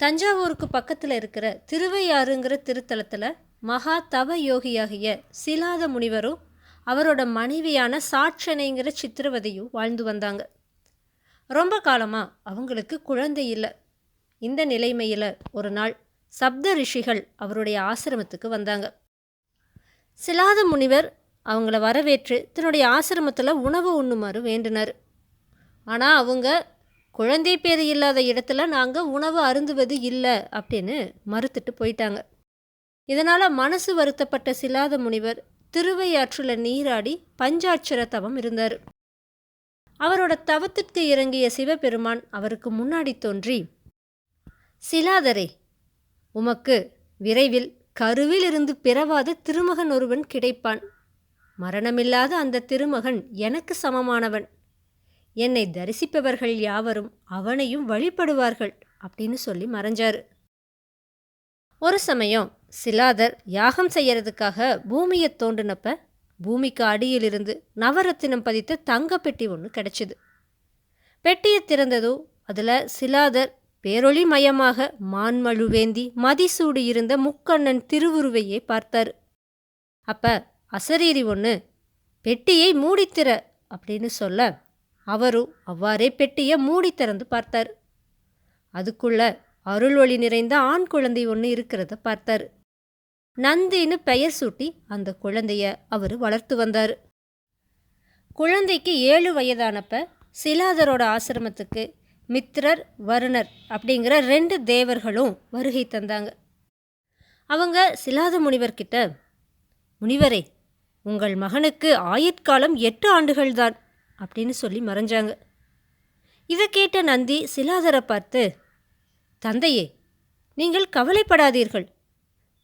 தஞ்சாவூருக்கு பக்கத்தில் இருக்கிற திருவையாறுங்கிற திருத்தலத்தில் மகா தவ யோகியாகிய சிலாத முனிவரும் அவரோட மனைவியான சாட்சனைங்கிற சித்திரவதையும் வாழ்ந்து வந்தாங்க. ரொம்ப காலமாக அவங்களுக்கு குழந்தை இல்லை. இந்த நிலைமையில் ஒரு நாள் சப்த ரிஷிகள் அவருடைய ஆசிரமத்துக்கு வந்தாங்க. சிலாத முனிவர் அவங்கள வரவேற்று தன்னுடைய ஆசிரமத்தில் உணவு உண்ணுமாறு வேண்டினார். ஆனால் அவங்க குழந்தை பேர் இல்லாத இடத்துல நாங்கள் உணவு அருந்துவது இல்லை அப்படின்னு மறுத்துட்டு போயிட்டாங்க. இதனால் மனசு வருத்தப்பட்ட சிலாத முனிவர் திருவையாற்றில் நீராடி பஞ்சாட்சர தவம் இருந்தார். அவரோட தவத்திற்கு இறங்கிய சிவபெருமான் அவருக்கு முன்னாடி தோன்றி சிலாதரே உமக்கு விரைவில் கருவில் இருந்து பிறவாத திருமகன் ஒருவன் கிடைப்பான். மரணமில்லாத அந்த திருமகன் எனக்கு சமமானவன். என்னை தரிசிப்பவர்கள் யாவரும் அவனையும் வழிபடுவார்கள் அப்படின்னு சொல்லி மறைஞ்சாரு. ஒரு சமயம் சிலாதர் யாகம் செய்யறதுக்காக பூமியை தோண்டினப்ப பூமிக்கு அடியிலிருந்து நவரத்தினம் பதித்த தங்க பெட்டி ஒன்று கிடைச்சிது. பெட்டியை திறந்ததோ அதில் சிலாதர் பேரொளி மயமாக மான்மழுவேந்தி மதிசூடி இருந்த முக்கண்ணன் திருவுருவையே பார்த்தார். அப்ப அசரீரி ஒன்று பெட்டியை மூடித்திற அப்படின்னு சொல்ல அவரும் அவ்வாறே பெட்டியை மூடி திறந்து பார்த்தார். அதுக்குள்ள அருள் ஒளி நிறைந்த ஆண் குழந்தை ஒன்று இருக்கிறத பார்த்தார். நந்தின்னு பெயர் சூட்டி அந்த குழந்தைய அவர் வளர்த்து வந்தார். குழந்தைக்கு ஏழு வயதானப்ப சிலாதரோட ஆசிரமத்துக்கு மித்ரர் வருணர் அப்படிங்கிற ரெண்டு தேவர்களும் வருகை தந்தாங்க. அவங்க சிலாத முனிவர்கிட்ட முனிவரே உங்கள் மகனுக்கு ஆயுட்காலம் எட்டு ஆண்டுகள்தான். அப்படின்னு சொல்லி மறைஞ்சாங்க. இதை கேட்ட நந்தி சிலாதரை பார்த்து தந்தையே நீங்கள் கவலைப்படாதீர்கள்.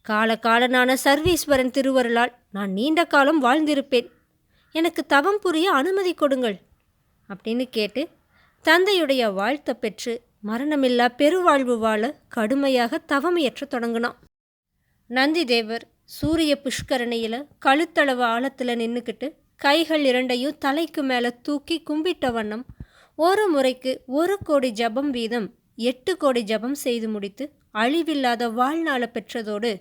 காலகாலனான சர்வீஸ்வரன் திருவருளால் நான் நீண்ட காலம் வாழ்ந்திருப்பேன். எனக்கு தவம் புரிய அனுமதி கொடுங்கள் அப்படின்னு கேட்டு தந்தையுடைய வாழ்த்தை பெற்று மரணமில்லா பெருவாழ்வு வாழ கடுமையாக தவம் தவமியற்ற தொடங்கினான். நந்தி தேவர் சூரிய புஷ்கரணியில் கழுத்தளவு ஆழத்தில் நின்றுக்கிட்டு கைகள் இரண்டையும் தலைக்கு மேலே தூக்கி கும்பிட்ட வண்ணம் ஒரு முறைக்கு ஒரு கோடி ஜபம் வீதம் எட்டு கோடி ஜபம் செய்து முடித்து அழிவில்லாத வாழ்நாளை பெற்றதோடு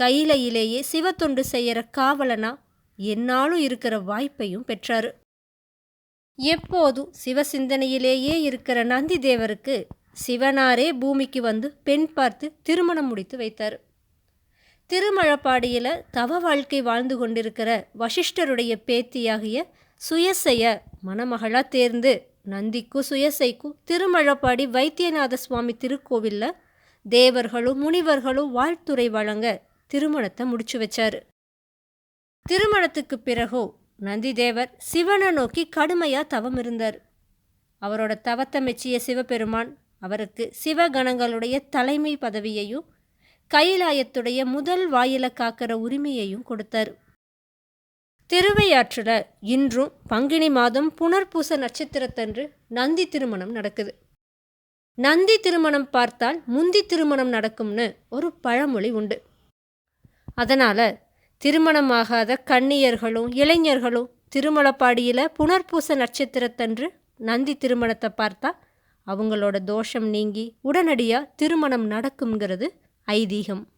கையிலையிலேயே சிவத்தொண்டு செய்யற காவலனா என்னாலும் இருக்கிற வாய்ப்பையும் பெற்றாரு. எப்போதும் சிவசிந்தனையிலேயே இருக்கிற நந்தி தேவருக்கு சிவனாரே பூமிக்கு வந்து பெண் பார்த்து திருமணம் முடித்து வைத்தார். திருமழப்பாடியில் தவ வாழ்க்கை வாழ்ந்து கொண்டிருக்கிற வசிஷ்டருடைய பேத்தியாகிய சுயசைய மணமகளாக தேர்ந்து நந்திக்கும் சுயசைக்கும் திருமழப்பாடி வைத்தியநாத சுவாமி திருக்கோவிலில் தேவர்களும் முனிவர்களும் வாழ்த்துறை வழங்க திருமணத்தை முடிச்சு வச்சாரு. திருமணத்துக்கு பிறகோ நந்திதேவர் சிவனை நோக்கி கடுமையாக தவம் இருந்தார். அவரோட தவத்தை மெச்சிய சிவபெருமான் அவருக்கு சிவகணங்களுடைய தலைமை பதவியையும் கைலாயத்துடைய முதல் வாயில காக்கிற உரிமையையும் கொடுத்தார். திருவையாற்றில் இன்றும் பங்கினி மாதம் புனர்பூச நட்சத்திரத்தன்று நந்தி திருமணம் நடக்குது. நந்தி திருமணம் பார்த்தால் முந்தி திருமணம் நடக்கும்னு ஒரு பழமொழி உண்டு. அதனால் திருமணமாகாத கன்னியர்களும் இளைஞர்களும் திருமலப்பாடியில் புனர்பூச நட்சத்திரத்தன்று நந்தி திருமணத்தை பார்த்தா அவங்களோட தோஷம் நீங்கி உடனடியாக திருமணம் நடக்குங்கிறது ஐதீகம்.